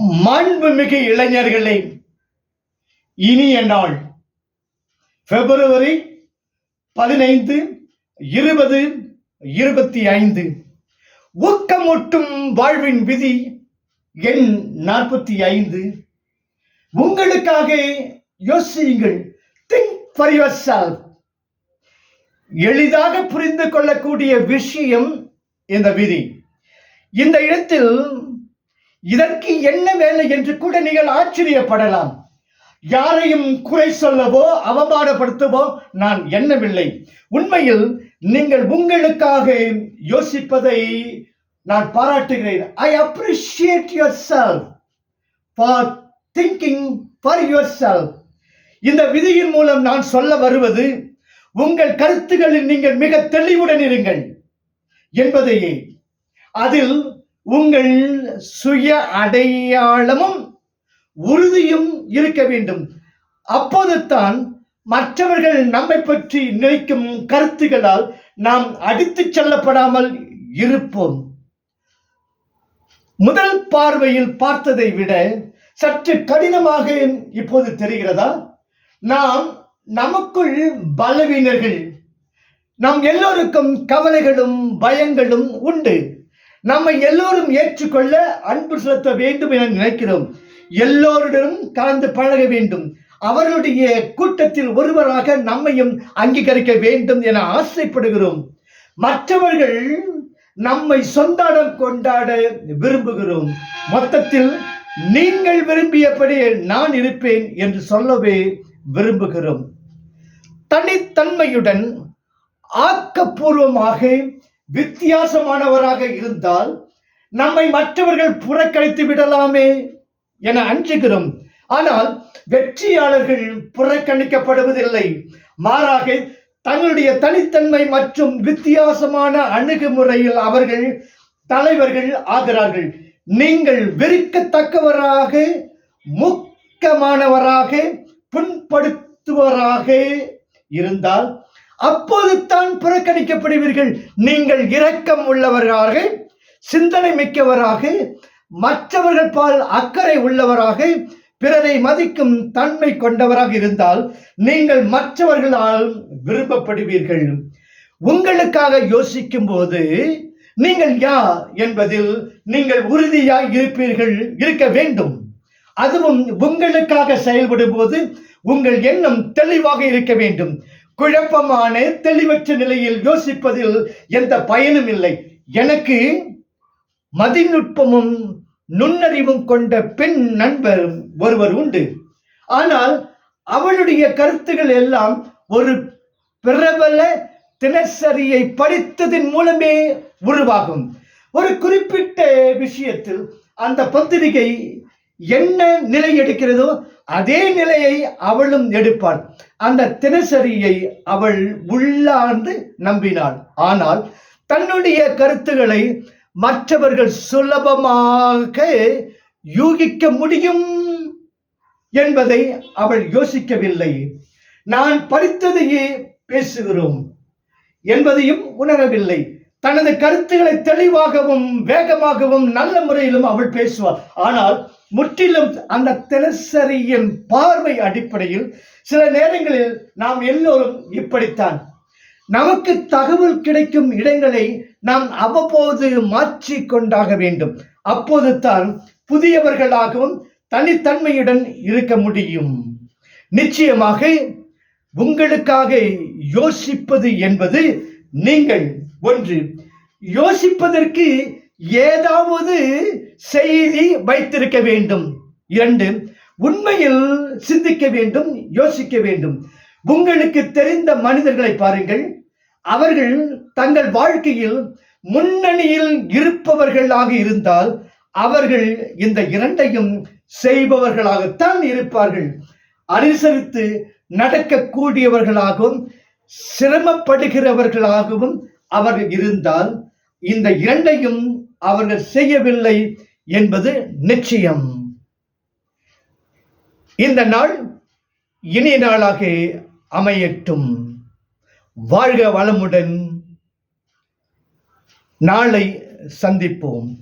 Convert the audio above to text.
மாண்புமிகு இளைஞர்களே இனிய நாள் பிப்ரவரி பதினைந்து இருபது இருபத்தி ஐந்து. ஊக்கமூட்டும் வாழ்வின் விதி எண் நாற்பத்தி ஐந்து. உங்களுக்காக யோசியுங்கள். திங்க் ஃபார் யுவர் செல்ஃப் எளிதாக புரிந்து கொள்ளக்கூடிய விஷயம் இந்த விதி. இந்த இடத்தில் இதற்கு என்ன வேலை என்று கூட நீங்கள் ஆச்சரியப்படலாம். யாரையும் குறை சொல்லவோ அவமானப்படுத்தவோ நான் எண்ணவில்லை. உண்மையில் நீங்கள் உங்களுக்காக யோசிப்பதை நான் பாராட்டுகிறேன். I appreciate yourself for thinking for yourself இந்த விதியின் மூலம் நான் சொல்ல வருவது உங்கள் கருத்துகளில் நீங்கள் மிக தெளிவுடன் இருங்கள் என்பதையே. அதில் உங்கள் சுய அடையாளமும் உறுதியும் இருக்க வேண்டும். அப்போது தான் மற்றவர்கள் நம்மை பற்றி நினைக்கும் கருத்துகளால் நாம் அடித்துச் செல்லப்படாமல் இருப்போம். முதல் பார்வையில் பார்த்ததை விட சற்று கடினமாக இப்போது தெரிகிறதா? நாம் நமக்குள் பலவீனர்கள். நம் எல்லோருக்கும் கவலைகளும் பயங்களும் உண்டு. நம்மை எல்லோரும் ஏற்றுக்கொள்ள அன்பு செலுத்த வேண்டும் என நினைக்கிறோம். எல்லோருடனும் கலந்து பழக வேண்டும். அவர்களுடைய கூட்டத்தில் ஒருவராக நம்மையும் அங்கீகரிக்க வேண்டும் என ஆசைப்படுகிறோம். மற்றவர்கள் நம்மை சொந்தாடம் கொண்டாட விரும்புகிறோம். மொத்தத்தில் நீங்கள் விரும்பியபடி நான் இருப்பேன் என்று சொல்லவே விரும்புகிறோம். தனித்தன்மையுடன் ஆக்கப்பூர்வமாக வித்தியாசமானவராக இருந்தால் நம்மை மற்றவர்கள் புறக்கணித்து விடலாமே என அஞ்சுகிறோம். ஆனால் வெற்றியாளர்கள் புறக்கணிக்கப்படுவதில்லை. மாறாக தங்களுடைய தனித்தன்மை மற்றும் வித்தியாசமான அணுகுமுறையில் அவர்கள் தலைவர்கள் ஆகிறார்கள். நீங்கள் வெறுக்கத்தக்கவராக முக்கமானவராக புண்படுத்துவராக இருந்தால் அப்போது தான் புறக்கணிக்கப்படுவீர்கள். நீங்கள் இரக்கம் உள்ளவராக சிந்தனை மிக்கவராக மற்றவர்கள் பால் அக்கறை உள்ளவராக பிறரை மதிக்கும் தன்மை கொண்டவராக இருந்தால் நீங்கள் மற்றவர்களால் விரும்பப்படுவீர்கள். உங்களுக்காக யோசிக்கும் போது நீங்கள் யார் என்பதில் நீங்கள் உறுதியாய் இருப்பீர்கள் இருக்க வேண்டும். அதுவும் உங்களுக்காக செயல்படும் போது உங்கள் எண்ணம் தெளிவாக இருக்க வேண்டும். குழப்பமான தெளிவற்ற நிலையில் யோசிப்பதில் எந்த பயனும் இல்லை. எனக்கு மதிநுட்பமும் நுண்ணறிவும் கொண்ட பெண் நண்பர் ஒருவர் உண்டு. ஆனால் அவளுடைய கருத்துகள் எல்லாம் ஒரு பிரபல தினசரியை படித்ததன் மூலமே உருவாகும். ஒரு குறிப்பிட்ட விஷயத்தில் அந்த பத்திரிகை என்ன நிலை எடுக்கிறதோ அதே நிலையை அவளும் எடுப்பாள். அந்த தினசரியை அவள் உள்ளார்ந்து நம்பினாள். ஆனால் தன்னுடைய கருத்துக்களை மற்றவர்கள் சுலபமாக யூகிக்க முடியும் என்பதை அவள் யோசிக்கவில்லை. நான் படித்ததையே பேசுகிறோம் என்பதையும் உணரவில்லை. தனது கருத்துக்களை தெளிவாகவும் வேகமாகவும் நல்ல முறையிலும் அவள் பேசுவாள். ஆனால் முற்றிலும் அந்த தினசரியின் பார்வை அடிப்படையில் சில நேரங்களில் நாம் எல்லோரும் இப்படித்தான். நமக்கு தகவல் கிடைக்கும் இடங்களை நாம் அவ்வப்போது மாற்றி கொண்டாக வேண்டும். அப்போது தான் புதியவர்களாகவும் தனித்தன்மையுடன் இருக்க முடியும். நிச்சயமாக உங்களுக்காக யோசிப்பது என்பது நீங்கள் ஒன்று. யோசிப்பதற்கு ஏதாவது செய்தி வைத்திருக்க வேண்டும். இரண்டு உண்மையில் சிந்திக்க வேண்டும் யோசிக்க வேண்டும். உங்களுக்கு தெரிந்த மனிதர்களை பாருங்கள். அவர்கள் தங்கள் வாழ்க்கையில் முன்னணியில் இருப்பவர்களாக இருந்தால் அவர்கள் இந்த இரண்டையும் செய்பவர்களாகத்தான் இருப்பார்கள். அனுசரித்து நடக்கக்கூடியவர்களாகவும் சிரமப்படுகிறவர்களாகவும் அவர்கள் இருந்தால் இந்த இரண்டையும் அவர்கள் செய்யவில்லை என்பது நிச்சயம். இந்த நாள் இனிய நாளாக அமையட்டும். வாழ்க வளமுடன். நாளை சந்திப்போம்.